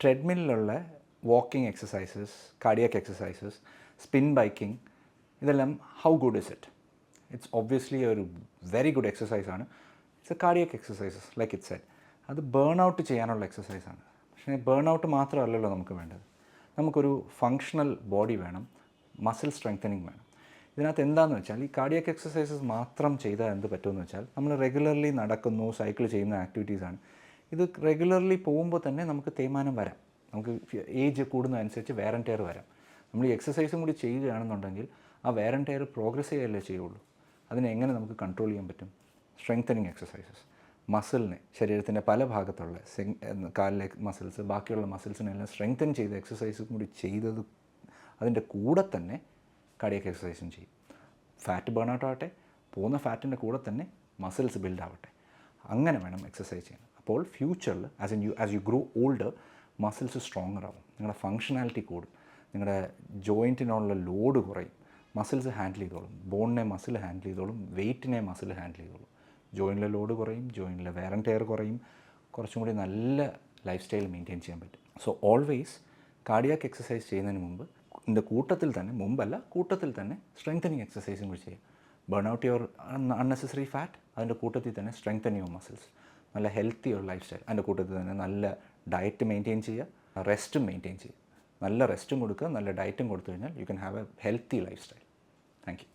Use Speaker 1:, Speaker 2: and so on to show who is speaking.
Speaker 1: ട്രെഡ്മില്ലിലുള്ള walking exercises cardiac exercises spin biking ഇതെല്ലാം how good is it it's obviously ഒരു very good exercise ആണ്. It's a cardiac exercises like it set അത് burn out ചെയ്യാനുള്ള എക്സസൈസാണ് പക്ഷേ burn out മാത്രമല്ലല്ലോ നമുക്ക് വേണ്ടത്. നമുക്കൊരു ഫങ്ഷണൽ ബോഡി വേണം മസിൽ സ്ട്രെങ്തനിങ് വേണം. ഇതിനകത്ത് എന്താണെന്ന് വെച്ചാൽ ഈ കാർഡിയക് എക്സസൈസസ് മാത്രം ചെയ്താൽ എന്ത് പറ്റുമെന്ന് വെച്ചാൽ നമ്മൾ റെഗുലർലി നടക്കുന്നു സൈക്കിൾ ചെയ്യുന്ന ആക്ടിവിറ്റീസാണ് ഇത് റെഗുലർലി പോകുമ്പോൾ തന്നെ നമുക്ക് തേയ്മാനം വരാം. നമുക്ക് ഏജ് കൂടുന്നതനുസരിച്ച് വേറൻ ടയർ വരാം. നമ്മൾ ഈ എക്സസൈസും കൂടി ചെയ്യുകയാണെന്നുണ്ടെങ്കിൽ ആ വേറൻ ടയർ പ്രോഗ്രസ് ചെയ്യല്ലേ ചെയ്യുള്ളൂ. അതിനെ എങ്ങനെ നമുക്ക് കൺട്രോൾ ചെയ്യാൻ പറ്റും? സ്ട്രെങ്തനിങ് എക്സസൈസസ് മസിലിനെ ശരീരത്തിന്റെ പല ഭാഗത്തുള്ള കാലിലെ മസിൽസ് ബാക്കിയുള്ള മസിൽസിനെല്ലാം സ്ട്രെങ്തൻ ചെയ്ത് എക്സസൈസും കൂടി ചെയ്തത് അതിന്റെ കൂടെ തന്നെ കാർഡിയക് എക്സസൈസും ചെയ്യും. ഫാറ്റ് ബേൺ ഔട്ട് ആവട്ടെ പോകുന്ന ഫാറ്റിന്റെ കൂടെ തന്നെ മസിൽസ് ബിൽഡ് ആവട്ടെ. അങ്ങനെ വേണം എക്സസൈസ് ചെയ്യാൻ. അപ്പോൾ ഫ്യൂച്ചറിൽ as an you as you grow older muscles stronger ആവും. നിങ്ങളുടെ ഫങ്ഷനാലിറ്റി കൂടും. നിങ്ങളുടെ ജോയിന്റിനുള്ള ലോഡ് കുറയും. മസിൽസ് ഹാൻഡിൽ ചെയ്തോളും. ബോണിനെ മസിൽ ഹാൻഡിൽ ചെയ്തോളും. വെയ്റ്റിനെ മസിൽ ഹാൻഡിൽ ചെയ്തോളും. ജോയിനിലെ ലോഡ് കുറയും. ജോയിനിലെ ആൻഡ് ടയർ കുറയും. കുറച്ചും കൂടി നല്ല ലൈഫ് സ്റ്റൈൽ മെയിന്റെയിൻ ചെയ്യാൻ പറ്റും. സോ ഓൾവേസ് കാർഡിയാക്ക് എക്സസൈസ് ചെയ്യുന്നതിന് മുമ്പ് ഇതിന്റെ കൂട്ടത്തിൽ തന്നെ മുമ്പല്ല കൂട്ടത്തിൽ തന്നെ സ്ട്രെങ്തനിങ് എക്സസൈസും കൂടി ചെയ്യുക. Burn out your unnecessary fat അതിന്റെ കൂട്ടത്തിൽ തന്നെ സ്ട്രെങ്തൻ യുവർ മസിൽസ് നല്ല ഹെൽത്തി ഒരു ലൈഫ് സ്റ്റൈൽ അതിന്റെ കൂട്ടത്തിൽ തന്നെ നല്ല ഡയറ്റ് മെയിന്റെയിൻ ചെയ്യുക റെസ്റ്റും മെയിന്റെയിൻ ചെയ്യുക. നല്ല റെസ്റ്റും കൊടുക്കുക നല്ല ഡയറ്റും കൊടുത്തു കഴിഞ്ഞാൽ you can have a healthy lifestyle thank you